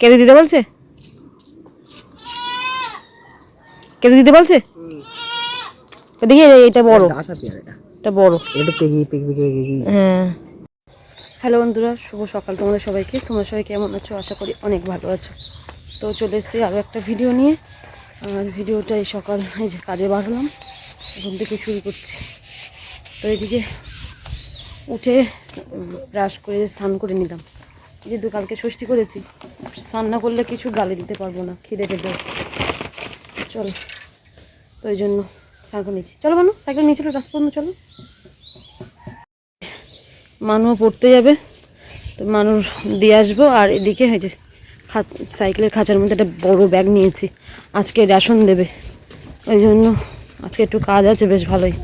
কেটে দিতে বলছে? কেটে দিতে বলছে? দেখি এটা বড়। আশা এটা। বড়। এটা হ্যাঁ। হ্যালো বন্ধুরা শুভ সকাল তোমাদের সবাইকে। তোমরা সবাই কেমন আছো? আশা করি অনেক ভালো আছো। তো চলে এসেছি আরও একটা ভিডিও নিয়ে। আর ভিডিওটা এই সকাল এই যে কাজে বাড়লাম এখন থেকে শুরু করছি। তো এদিকে উঠে ব্রাশ করে স্নান করে নিলাম। যেহেতু কালকে ষষ্ঠী করেছি, স্নান না করলে কিছু গালে দিতে পারব না, খিদে পেটে। চলো, তো এই জন্য সাইকেল নিয়েছি। চলো বানু, সাইকেল নিয়ে চলো রাস্তা চলো। মানু পড়তে যাবে, তো মানুষ দিয়ে আসব, আর এদিকে হয়েছে খা সাইকেলের খাঁচার মধ্যে একটা বড় ব্যাগ নিয়েছি, আজকে রেশন দেবে। ওই জন্য আজকে একটু কাজ আছে, বেশ ভালোই।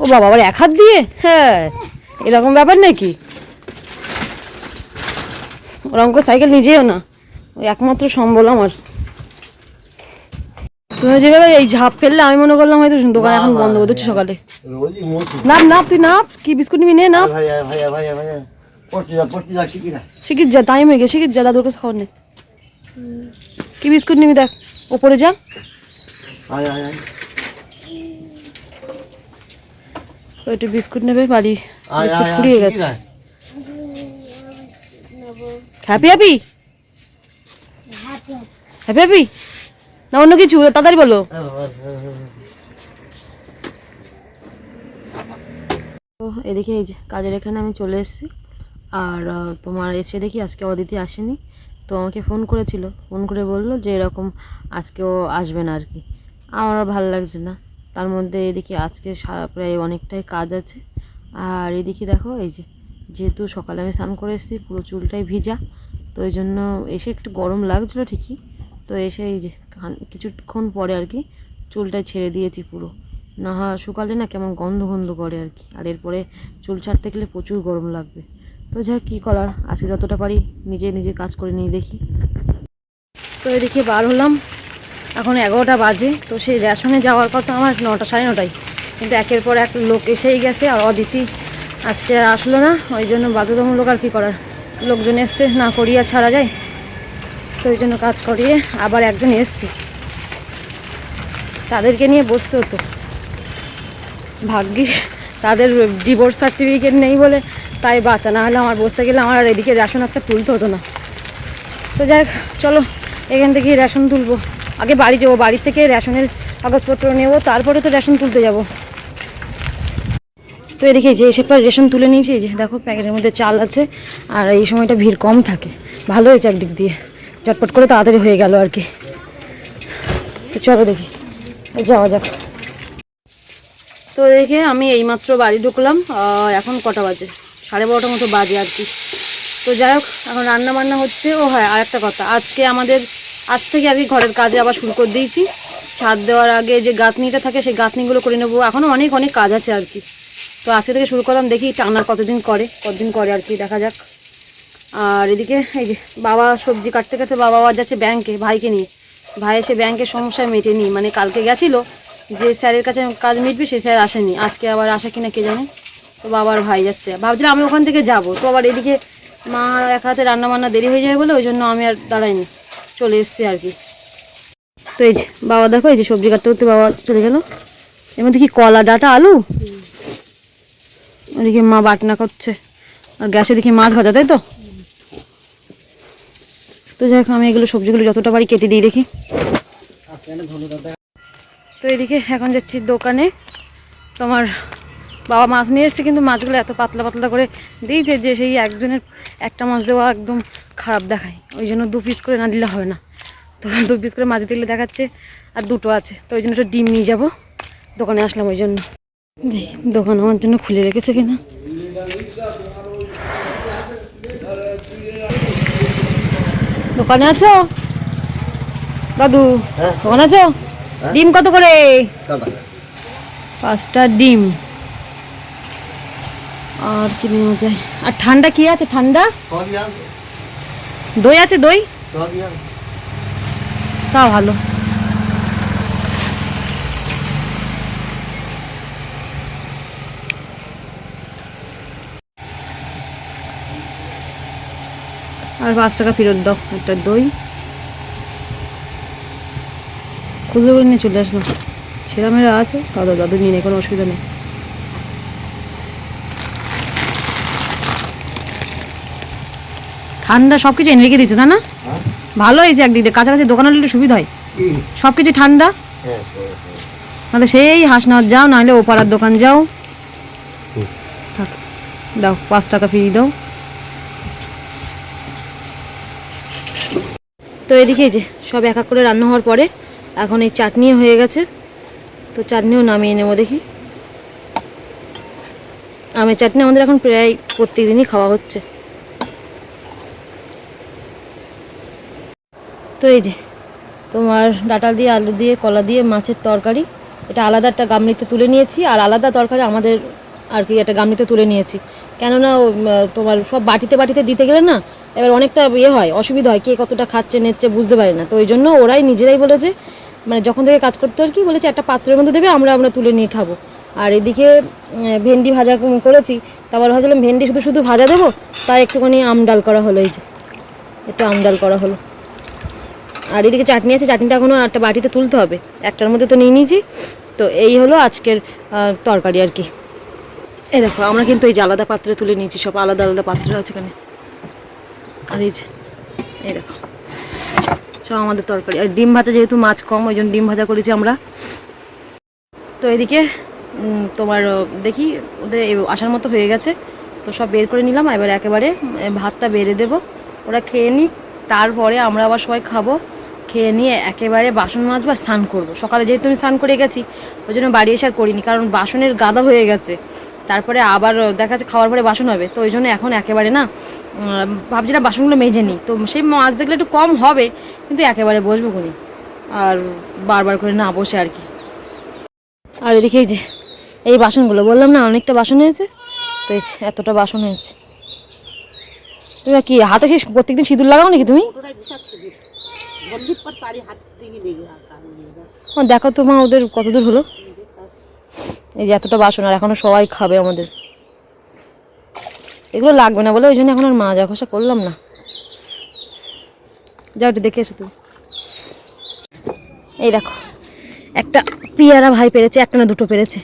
ও বাবা, আবার এক হাত দিয়ে? হ্যাঁ এরকম ব্যাপার নাকি? ওরকম করে সাইকেল নিজেও না। ওই একমাত্র সম্বল আমার। তুমি যেভাবে এই ঝাঁপ ফেললে আমি মনে করলাম হয়তো দোকান এখন বন্ধ করে দিচ্ছি সকালে। নাপ নাপ তুই নাপ কি বিস্কুট নিবি নে নাপ। শিখির যা টাইম হয়ে গেছে শিখির যা দাদুর কাছে খাবার নে। কি বিস্কুট নিবি দেখ ওপরে যা। তো একটু বিস্কুট নেবে বাড়ি বিস্কুট ফুরিয়ে গেছে। হ্যাপি হ্যাপি হ্যাপি হ্যাপি না অন্য কিছু তাড়াতাড়ি বলো। তো এদিকে এই যে কাজের এখানে আমি চলে এসেছি। আর তোমার এসে দেখি আজকে অদিতি আসেনি। তো আমাকে ফোন করেছিল। ফোন করে বলল যে এরকম আজকেও আসবে না আর কি। আমার আর ভালো লাগছে না। তার মধ্যে এদিকে আজকে সারা প্রায় অনেকটাই কাজ আছে। আর এদিকে দেখো এই যে যেহেতু সকালে আমি স্নান করে এসেছি, পুরো চুলটাই ভিজা, তো ওই জন্য এসে একটু গরম লাগছিল ঠিকই, তো এসে এই যে কিছুক্ষণ পরে আর কি চুলটা ছেড়ে দিয়েছি পুরো। না শুকালে না কেমন গন্ধ গন্ধ করে আর কি, আর এরপরে চুল ছাড়তে গেলে প্রচুর গরম লাগবে। তো যা কী করার, আজকে যতটা পারি নিজে নিজে কাজ করে নিয়ে দেখি। তো এদিকে বার হলাম, এখন এগারোটা বাজে, তো সেই রেশনে যাওয়ার কথা আমার নটা সাড়ে নটায়, কিন্তু একের পর এক লোক এসেই গেছে আর অদিতি আজকে আর আসলো না, ওই জন্য বাধ্যতামূলক আর কী করার। লোকজন এসছে, না করিয়া ছাড়া যায়। তো ওই জন্য কাজ করিয়ে আবার একজন এসছে। তাদেরকে নিয়ে বসতে হতো। ভাগ্যিস তাদের ডিভোর্স সার্টিফিকেট নেই বলে তাই বাঁচা। না হলে আমার বসতে গেলে আমার আর এদিকে রেশন আজকে তুলতে হতো না। তো যাই চলো, এখান থেকে রেশন তুলবো। আগে বাড়ি যাব, বাড়ি থেকে রেশনের কাগজপত্র নেব, তারপরে তো রেশন তুলতে যাব। তো এদিকে যে এসে পর রেশন তুলে নিয়েছি যে দেখো প্যাকেটের মধ্যে চাল আছে, আর এই সময়টা ভিড় কম থাকে। ভালো হয়েছে একদিক দিয়ে। চটপট করে তাড়াতাড়ি হয়ে গেল আর কি। তো চলো দেখি, যাওয়া যাক। তো দেখে আমি এইমাত্র বাড়ি ঢুকলাম এখন কটা বাজে? সাড়ে বারোটার মতো বাজে আর কি। তো যাই হোক, এখন রান্না বান্না হচ্ছে, ও হ্যাঁ আর একটা কথা, আজকে আমাদের, আজ থেকে আর কি ঘরের কাজে আবার শুরু করে দিয়েছি। ছাদ দেওয়ার আগে যে গাঁথনিটা থাকে, সেই গাঁথনিগুলো করে নেব। এখনও অনেক অনেক কাজ আছে আর কি। তো আজকে থেকে শুরু করলাম, দেখি টানার কতদিন করে কতদিন করে আর কি, দেখা যাক। আর এদিকে এই যে বাবা সবজি কাটতে কাটতে বাবা আবার যাচ্ছে ব্যাংকে ভাইকে নিয়ে। ভাই এসে ব্যাংকের সমস্যা মেটেনি মানে কালকে গেছিল, যে স্যারের কাছে কাজ মিটবে, সে স্যার আসেনি। আজকে আবার আসে কিনা কে জানে? তো বাবার ভাই যাচ্ছে। ভাবছিলাম আমি ওখান থেকে যাব, তো আবার এদিকে মা এক হাতে রান্না বান্না দেরি হয়ে যায় বলে ওই জন্য আমি আর দাঁড়াইনি, চলে এসছি আর কি। তো এই যে বাবা দেখো, এই যে সবজি কাটতে করতে বাবা চলে গেল। এর মধ্যে কি কলা, ডাটা, আলু? ওদিকে মা বাটনা করছে। আর গ্যাসে দেখি মাছ ভাজা, তাই তো? তো যাই হোক, আমি এগুলো সবজিগুলো যতটা পারি কেটে দিই দেখি। তো এদিকে এখন যাচ্ছি দোকানে। তোমার বাবা মাছ নিয়ে এসেছে, কিন্তু মাছগুলো এত পাতলা পাতলা করে দিয়েছে যে সেই একজনের একটা মাছ দেওয়া একদম খারাপ দেখায়। ওই জন্য দু পিস করে না দিলে হবে না। তো দু পিস করে মাছ দিলে দেখাচ্ছে, আর দুটো আছে। তো ওই জন্য একটা ডিম নিয়ে যাব। দোকানে আসলাম ওই জন্য। দোকান আমার জন্য খুলে রেখেছে কিনা? দোকানে আছো? দাদু হ্যাঁ। দোকানে আছো? ডিম কত করে? পাঁচটা ডিম। আর কি নেওয়া যায় আর ঠান্ডা কি আছে? ঠান্ডা? দই আছে দই? তা ভালো। পাঁচ টাকা ফেরত দাও একটা দই। খুঁজে করে নিয়ে চলে আসলাম। ছেলেমেয়েরা আছে দাদা দাদু নিয়ে নেই কোনো অসুবিধা নেই। ঠান্ডা সব কিছু এনে রেখে দিচ্ছ তাই না? ভালো হয়েছে একদিক দিয়ে কাছাকাছি দোকান হলে একটু সুবিধা হয়। সব কিছু ঠান্ডা। তাহলে সেই হাসনাথ যাও নাহলে ও পাড়ার দোকান যাও। থাক দাও পাঁচ টাকা ফিরিয়ে দাও। তো এদিকে যে সব এক এক করে রান্না হওয়ার পরে এখন এই চাটনিও হয়ে গেছে। তো চাটনিও নামিয়ে নেব দেখি। আমের চাটনি আমাদের এখন প্রায় প্রত্যেক দিনই খাওয়া হচ্ছে। তো এই যে তোমার ডাটা দিয়ে, আলু দিয়ে, কলা দিয়ে, মাছের তরকারি, এটা আলাদা একটা গামলিতে তুলে নিয়েছি আর আলাদা তরকারি আমাদের আর কি একটা গামলিতে তুলে নিয়েছি। কেননা তোমার সব বাটিতে বাটিতে দিতে গেলে না এবার অনেকটা ইয়ে হয়, অসুবিধা হয়, কে কতটা খাচ্ছে, নেচ্ছে বুঝতে পারে না। তো ওই জন্য ওরাই নিজেরাই বলেছে মানে যখন থেকে কাজ করতে আর কি, বলেছে একটা পাত্রের মধ্যে দেবে, আমরা আমরা তুলে নিয়ে খাব। আর এদিকে ভেন্ডি ভাজা করেছি, তারপর ভাবছিলাম ভেন্ডি শুধু শুধু ভাজা দেবো, তাই একটুখানি আম ডাল করা হলো এই যে। একটু আম ডাল করা হলো। আর এদিকে চাটনি আছে, চাটনিটা এখনও একটা বাটিতে তুলতে হবে। একটার মধ্যে তো নিয়ে নিয়েছি, তো এই হলো আজকের তরকারি আর কি। এই দেখো, আমরা কিন্তু এই যে আলাদা পাত্রে তুলে নিয়েছি, সব আলাদা আলাদা পাত্র আছে এখানে। আর এই যে, এই দেখো। সব আমাদের তরকারি। আর ডিম ভাজা যেহেতু মাছ কম, ওই জন্য ডিম ভাজা করেছি আমরা। তো এদিকে তোমার দেখি, ওদের আসার মতো হয়ে গেছে। তো সব বের করে নিলাম, এবার একেবারে ভাতটা বেড়ে দেবো। ওরা খেয়ে নিই তারপরে আমরা আবার সবাই খাব। খেয়ে নিয়ে একেবারে বাসন মাজবো আর স্নান করব। সকালে যেহেতু আমি স্নান করে গেছি, ওই জন্য বাড়ি এসে আর করিনি, কারণ বাসনের গাদা হয়ে গেছে। তারপরে আবার দেখা যাচ্ছে খাওয়ার পরে বাসন হবে। তো ওই জন্য এখন একেবারে না উম, ভাবছিলাম বাসনগুলো মেজে নিই। তো সেই মাছ দেখলে একটু কম হবে কিন্তু একেবারে বসবো কোনি? আর বারবার করে না বসে আর কি। আর এদিকে যে এই বাসনগুলো বললাম না অনেকটা বাসন হয়েছে? তো এই এতটা বাসন হয়েছে। তুমি কি হাতে শেষ প্রত্যেকদিন সিঁদুর লাগাও নাকি তুমি? দেখো। তো মা ওদের কত দূর হলো? এই যে এতটা বাসন, আর এখনও সবাই খাবে আমাদের। এগুলো লাগবে না বলে ওই জন্য এখন আর মাজা ঘষা করলাম না। যাও একটু দেখে এসো তুমি। এই দেখো, একটা পিয়ারা ভাই পেরেছে, একটা না দুটো পেরেছে।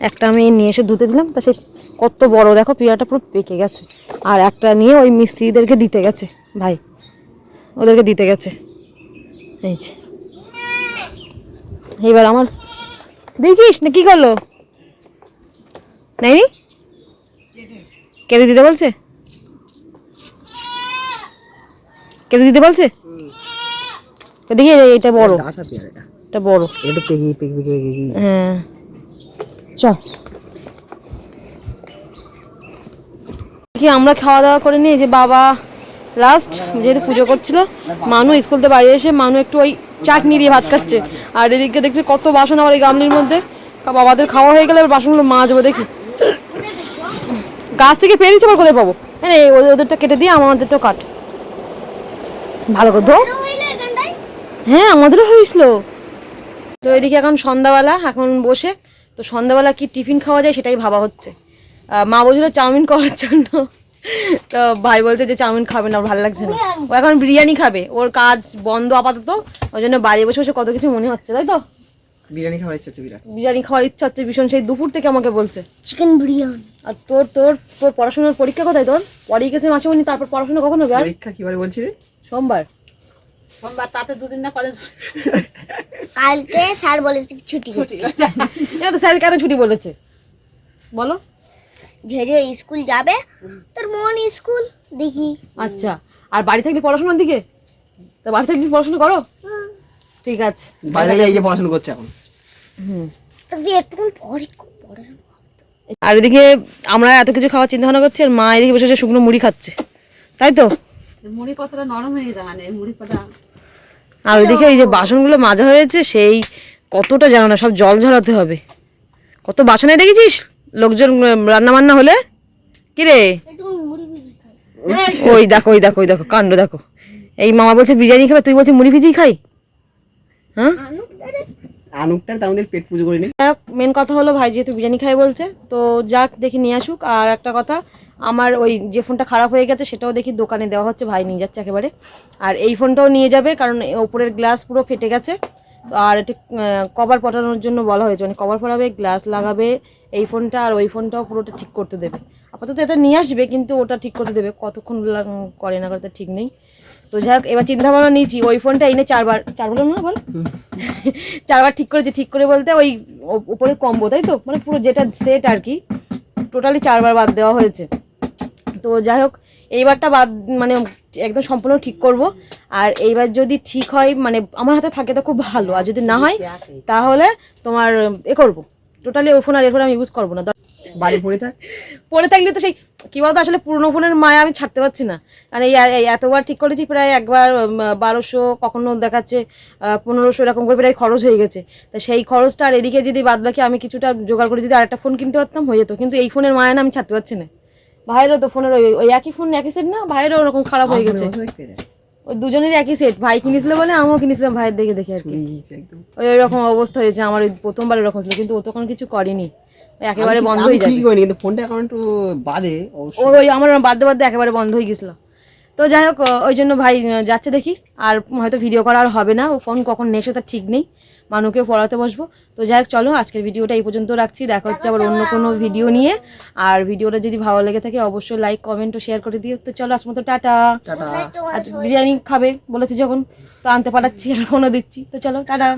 একটা আমি নিয়ে এসে ধুতে দিলাম, তা সে কত বড় দেখো, পিয়ারাটা পুরো পেকে গেছে। আর একটা নিয়ে ওই মিস্ত্রিদেরকে দিতে গেছে, ভাই। ওদেরকে দিতে গেছে। এই যে। এইবার আমার দিয়েছিস? না কি করল? নাইনি? কেটে দিতে বলছে? কেটে দিতে বলছে? দেখি এইটা বড়। পেয়ার এটা। এটা বড়। এটা পেকে পেকে পেকে পেকে গিয়েছে হ্যাঁ। চল। কি আমরা খাওয়া দাওয়া করে নিই যে বাবা লাস্ট যেহেতু পুজো করছিল, মানু স্কুল থেকে বাড়ি এসে মানু একটু ওই চাটনি দিয়ে ভাত খাচ্ছে। আর এদিকে দেখছি কত বাসন আবার এই গামলির মধ্যে। বাবাদের খাওয়া হয়ে গেলে বাসনগুলো মাজবো দেখি। গাছ থেকে পেরিয়েছে আবার কোথায় পাবো? হ্যাঁ ওদের- ওদেরটা কেটে দিয়ে আমাদেরটাও কাট। ভালো করে ধো। হ্যাঁ আমাদেরও হয়েছিল। তো এদিকে এখন সন্ধ্যাবেলা, এখন বসে। তো সন্ধ্যাবেলা কি টিফিন খাওয়া যায় সেটাই ভাবা হচ্ছে। মা বলছিল চাউমিন করার জন্য। তো ভাই বলছে যে চাউমিন খাবে না ভালো লাগছে না। ও এখন বিরিয়ানি খাবে ওর কাজ বন্ধ আপাতত ওই জন্য বাড়ি বসে বসে কত কিছু মনে হচ্ছে তাই তো? বিরিয়ানি খাওয়ার ইচ্ছা আছে বিরাট। বিরিয়ানি খাওয়ার ইচ্ছা হচ্ছে ভীষণ সেই দুপুর থেকে আমাকে বলছে। চিকেন বিরিয়ানি আর তোর তোর তোর পড়াশোনার পরীক্ষা কোথায় তোর? পরে গেছে মাসে মনি তারপর পড়াশোনা কখন হবে আর? পরীক্ষা কিবারে বলছি রে? সোমবার। তাতে দুদিন না কলেজ কালকে স্যার বলেছে ছুটি। ছুটি। এটা তো স্যার কেন ছুটি বলেছে? বলো। যে যে স্কুল যাবে। তোর মন স্কুল দেখি। আচ্ছা আর বাড়ি থাকলে পড়াশোনার দিকে? তা বাড়ি থাকলে পড়াশোনা করো? ঠিক আছে। বাইরে এই যে পড়াশোনা করছে এখন। তবে একটু পরে আর এদিকে আমরা এত কিছু খাওয়ার চিন্তা ভাবনা করছি আর মা এদিকে বসে শুকনো মুড়ি খাচ্ছে। তাই তো? মুড়ি কতটা নরম হয়ে যায় মানে মুড়ি কটা আর ওইদিকে এই যে বাসনগুলো মাজা হয়েছে সেই কতটা জানো না সব জল ঝরাতে হবে। কত বাসনে দেখেছিস? লোকজন রান্না বান্না হলে? কি রে একটু মুড়ি ভিজি খাই ওই দেখো ওই দেখো ওই দেখো কাণ্ড দেখো। এই মামা বলছে বিরিয়ানি খাবে তুই বলছিস মুড়ি ভিজিয়ে খাই? হ্যাঁ? আনুক তার তার পেট পুজো করে মেন কথা হলো ভাই যেহেতু বিরিয়ানি খাই বলছে তো যাক দেখি নিয়ে আসুক। আর একটা কথা আমার ওই যে ফোনটা খারাপ হয়ে গেছে সেটাও দেখি দোকানে দেওয়া হচ্ছে ভাই নিয়ে যাচ্ছে একেবারে। আর এই ফোনটাও নিয়ে যাবে কারণ ওপরের গ্লাস পুরো ফেটে গেছে। আর একটি কভার পটানোর জন্য বলা হয়েছে। মানে কভার পরাবে গ্লাস লাগাবে এই ফোনটা আর ওই ফোনটাও পুরোটা ঠিক করতে দেবে। আপাতত এটা নিয়ে আসবে কিন্তু ওটা ঠিক করতে দেবে। কতক্ষণ করে না করতে ঠিক নেই। তো যাই হোক এবার চিন্তা ভাবনা নিয়েছি। ওই ফোনটা এনে চারবার। চারবার না বল? চারবার ঠিক করেছি। ঠিক করে বলতে ওই ও- উপরের কম্বো তাই তো? মানে পুরো যেটা সেট আর কি টোটালি চারবার বাদ দেওয়া হয়েছে। তো যাই হোক এইবারটা বাদ মানে একদম সম্পূর্ণ ঠিক করব। আর এইবার যদি ঠিক হয় মানে আমার হাতে থাকে তো খুব ভালো। আর যদি না হয় তাহলে তোমার এ করব। টোটালি ওই ফোন আর এরপর আমি ইউজ করব না। বাড়ি পড়ে থাক। পরে থাকলে তো সেই কি বলতো আসলে পুরোনো ফোনের মায়া আমি ছাড়তে পারছি না। কারণ এই এই এতবার ঠিক করেছি প্রায় একবার বারোশো কখনো দেখাচ্ছে পনেরোশো এরকম করে প্রায় খরচ হয়ে গেছে। তা সেই খরচটা আর এদিকে যদি বাদ বাকি আমি কিছুটা জোগাড় করে যদি আরেকটা ফোন কিনতে পারতাম হয়ে যেত। কিন্তু এই ফোনের মায়া না আমি ছাড়তে পারছি না। ভাইয়েরও তো ফোনের ওই ওই একই ফোন একই সেট না? ভাইয়েরও ওরকম খারাপ হয়ে গেছে। ওই দুজনের একই সেট ভাই কিনেছিল বলে আমিও কিনেছিলাম ভাইয়ের দেখে দেখে আর কি। ওই ওইরকম অবস্থা হয়েছে। আমার ওই প্রথমবার এরকম ছিল কিন্তু ও তখন কিছু করেনি। একেবারে বন্ধ হয়ে করিনি কিন্তু ফোনটা এখন একটু বাদে ওই আমার বাদ্যে বাদ্যে একেবারে বন্ধ হয়ে গেছিল। তো যাই হোক ওই জন্য ভাই যাচ্ছে দেখি। আর হয়তো ভিডিও করা আর হবে না। ও ফোন কখন নেশে তার ঠিক নেই। মানুকে পড়াতে বসবো। তো যাই হোক চলো আজকের ভিডিওটা এই পর্যন্ত রাখছি। দেখা হচ্ছে আবার অন্য কোনো ভিডিও নিয়ে। আর ভিডিওটা যদি ভালো লেগে থাকে অবশ্যই লাইক কমেন্ট ও শেয়ার করে দিও। তো চলো আজ মতো টাটা। আর বিরিয়ানি খাবে বলেছি যখন তো আনতে পাঠাচ্ছি আর ফোনও দিচ্ছি। তো চলো টাটা।